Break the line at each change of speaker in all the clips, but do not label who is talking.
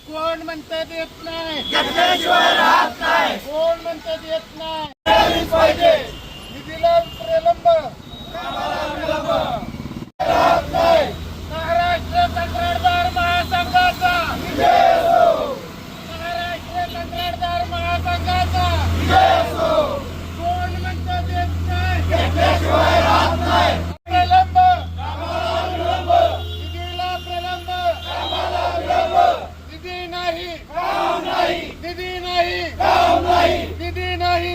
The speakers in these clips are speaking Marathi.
कोण म्हणतात येत नाही कोण म्हणतात येत नाही पाहिजे निधीला प्रलंब महाराष्ट्र कंत्राटदार महासंघाचा महाराष्ट्र कंत्राटदार महासंघाचा कोण म्हणतं देत नाही प्रलंब निधीला प्रलंब निधी नाही निधी नाही निधी नाही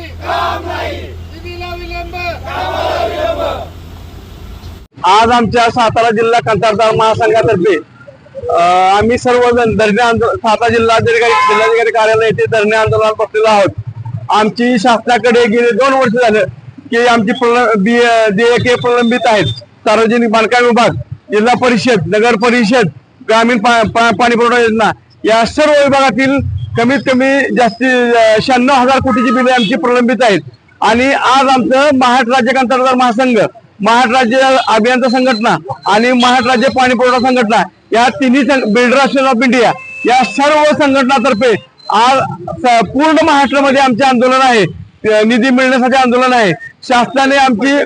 निधीला विलंब
आज आमच्या सातारा जिल्हा कंत्राटदार महासंघातर्फे आम्ही सर्वजण धरणे आंदोलन सातारा जिल्हाधिकारी जिल्हाधिकारी कार्यालय येथे धरणे आंदोलनात बसलेलो आहोत. आमची शासनाकडे गेले दोन वर्ष झालं की आमची प्रल- बी- देयके प्रलंबित आहेत. सार्वजनिक बांधकाम विभाग जिल्हा परिषद नगर परिषद ग्रामीण पा- पा- पाणी पुरवठा योजना या सर्व विभागातील कमीत कमी जास्ती शहाण्णव हजार कोटीची बिले आमची प्रलंबित आहेत. आणि आज आमचं महाराष्ट्र राज्य कंत्राटदार महासंघ महाराष्ट्र राज्य अभियंता संघटना आणि महाराष्ट्र राज्य पाणी पुरवठा संघटना या तिन्ही बिल्डर असोसिएशन ऑफ इंडिया या सर्व संघटनातर्फे आज पूर्ण महाराष्ट्रामध्ये आमचे आंदोलन आहे. निधी मिळण्यासाठी आंदोलन आहे. शासनाने आमची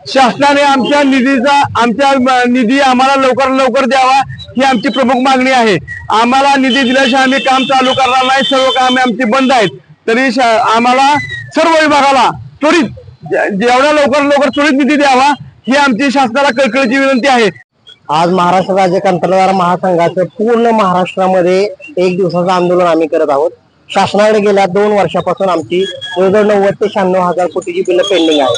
शासनाने आमच्या निधीचा आमच्या निधी आम्हाला लवकर लवकर द्यावा ही आमची प्रमुख मागणी आहे. आम्हाला निधी दिल्याशिवाय आम्ही काम चालू करणार नाही. सर्व कामे आमची बंद आहेत. तरी आम्हाला सर्व विभागाला त्वरित जेवढ्या लवकर लवकर त्वरित निधी द्यावा ही आमची शासनाला कळकळीची विनंती आहे.
आज महाराष्ट्र राज्य कंत्राटदार महासंघाचं पूर्ण महाराष्ट्रामध्ये एक दिवसाचं आंदोलन आम्ही करत आहोत. शासनाकडे गेल्या दोन वर्षापासून आमची जवळजवळ नव्वद ते शहाण्णव हजार कोटीची बिलं पेंडिंग आहेत.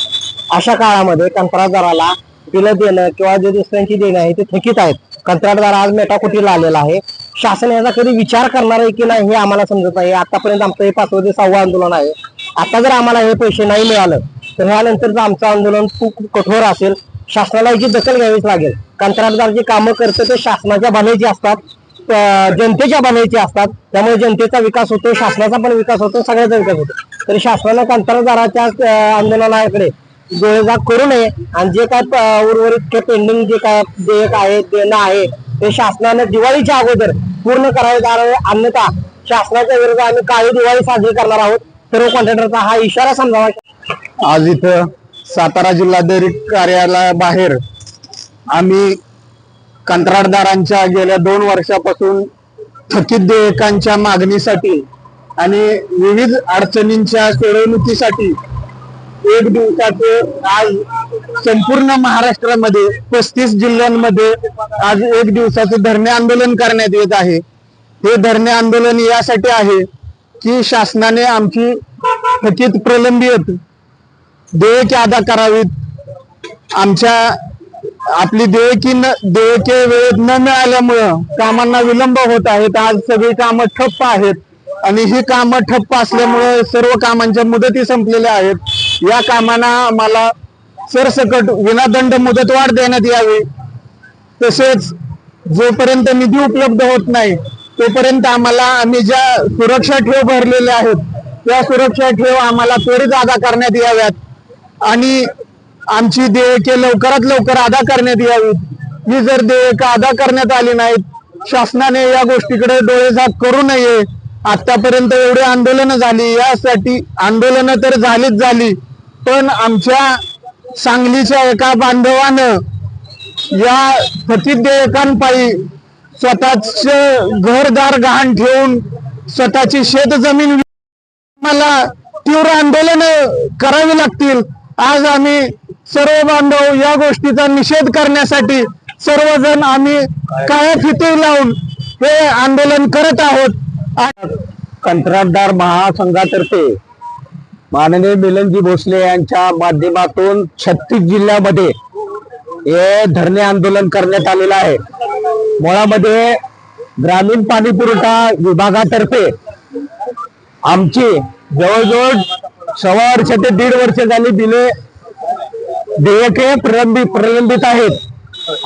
अशा काळामध्ये कंत्राटदाराला बिलं देणं किंवा जे दुसऱ्यांची देणं आहे ते थकीत आहेत. कंत्राटदार आज मेटाकुटीला आलेला आहे. शासन याचा कधी विचार करणार आहे की नाही हे आम्हाला समजत नाही. आतापर्यंत आमचं हे पाचवं ते सहावं आंदोलन आहे. आता जर आम्हाला हे पैसे नाही मिळालं तर ह्यानंतरचं आमचं आंदोलन खूप कठोर असेल. शासनाला याची दखल घ्यावीच लागेल. कंत्राटदार जे कामं करतं ते शासनाच्या भल्याची असतात. जनतेच्या भल्याची असतात. त्यामुळे जनतेचा विकास होतो शासनाचा पण विकास होतो सगळ्याचा विकास होतो. तरी शासनानं कंत्राटदाराच्या आंदोलनाकडे डोळेजाग करू नये. आणि जे काय उर्वरित पेंडिंग जे काय देयक आहे देणं आहे ते शासनानं दिवाळीच्या अगोदर पूर्ण करावे. आहे अन्यथा शासनाच्या विरोधात आम्ही काळी दिवाळी साजरी करणार आहोत. सर्व कॉन्ट्रॅक्टरचा हा इशारा समजावा.
आज इथं सातारा जिल्हाधिकारी कार्यालयाबाहेर आम्ही कंत्राटदारांच्या गेल्या दोन वर्षापासून थकीत देयकांच्या मागणीसाठी आणि विविध अडचणींच्या सोडवणुकीसाठी एक दिवसाचे आज संपूर्ण महाराष्ट्रामध्ये पस्तीस जिल्ह्यांमध्ये आज एक दिवसाचं धरणे आंदोलन करण्यात येत आहे. हे धरणे आंदोलन यासाठी आहे की शासनाने आमची थकीत प्रलंबित देयके अदा करावीत. आमच्या आपली देयकी न देयके वेळेत न मिळाल्यामुळं कामांना विलंब होत आहेत. आज सगळी कामं ठप्प आहेत. आणि ही कामं ठप्प असल्यामुळे सर्व कामांच्या मुदती संपलेल्या आहेत. या कामांना मला सरसकट विनादंड मुदतवाढ देण्यात यावी. तसेच जोपर्यंत निधी उपलब्ध होत नाही तोपर्यंत आम्हाला आम्ही ज्या सुरक्षा ठेव भरलेल्या आहेत त्या सुरक्षा ठेव आम्हाला त्वरित अदा करण्यात याव्यात. आणि आमची देयके लवकरात लवकर अदा करण्यात यावीत ही जर देयक अदा करण्यात आली नाहीत शासनाने या गोष्टीकडे डोळेझाक करू नये. आतापर्यंत एवढी आंदोलनं झाली यासाठी आंदोलनं तर झालीच झाली पण आमच्या सांगलीच्या एका बांधवानं या थकीत देयकांपायी स्वतःच घरदार गहाण ठेवून स्वतःची शेत जमीन मला तीव्र आंदोलन करावी लागतील. आज आम्ही सर्व बांधव या गोष्टीचा निषेध करण्यासाठी सर्वजण आम्ही काळ्या फिती लावून हे आंदोलन करत आहोत. कंत्राटदार महासंघातर्फे माननीय मिलनजी भोसले यांच्या माध्यमातून छत्तीस जिल्ह्यामध्ये हे धरणे आंदोलन करण्यात आलेलं आहे. मुळामध्ये ग्रामीण पाणी पुरवठा विभागातर्फे आमची जवळजवळ सव्वा वर्ष ते दीड वर्ष झाली बिले देयके प्रलंबित प्रलंबित आहेत.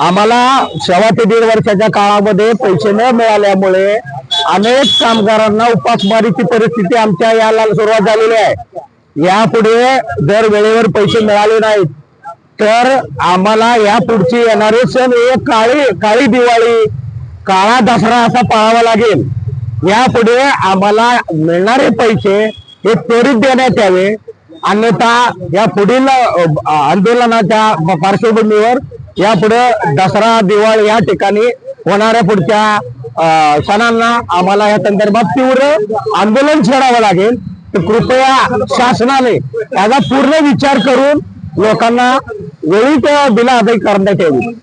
आम्हाला सव्वा ते दीड वर्षाच्या काळामध्ये पैसे न मिळाल्यामुळे अनेक कामगारांना उपासमारीची परिस्थिती आमच्या याला सुरुवात झालेली आहे.
यापुढे दर वेळेवर पैसे मिळाले नाहीत. तर आम्हाला या पुढची येणारे सण एक काळी काळी दिवाळी काळा दसरा असा पाळावा लागेल. यापुढे आम्हाला मिळणारे पैसे हे त्वरित देण्यात यावे. अन्यथा या पुढील आंदोलनाच्या पार्श्वभूमीवर यापुढे दसरा दिवाळी या ठिकाणी होणाऱ्या पुढच्या सणांना आम्हाला या संदर्भात तीव्र आंदोलन छेडावं लागेल. तर कृपया शासनाने याचा पूर्ण विचार करून लोकांना वेळीच बिला अदाई करण्यात यावी.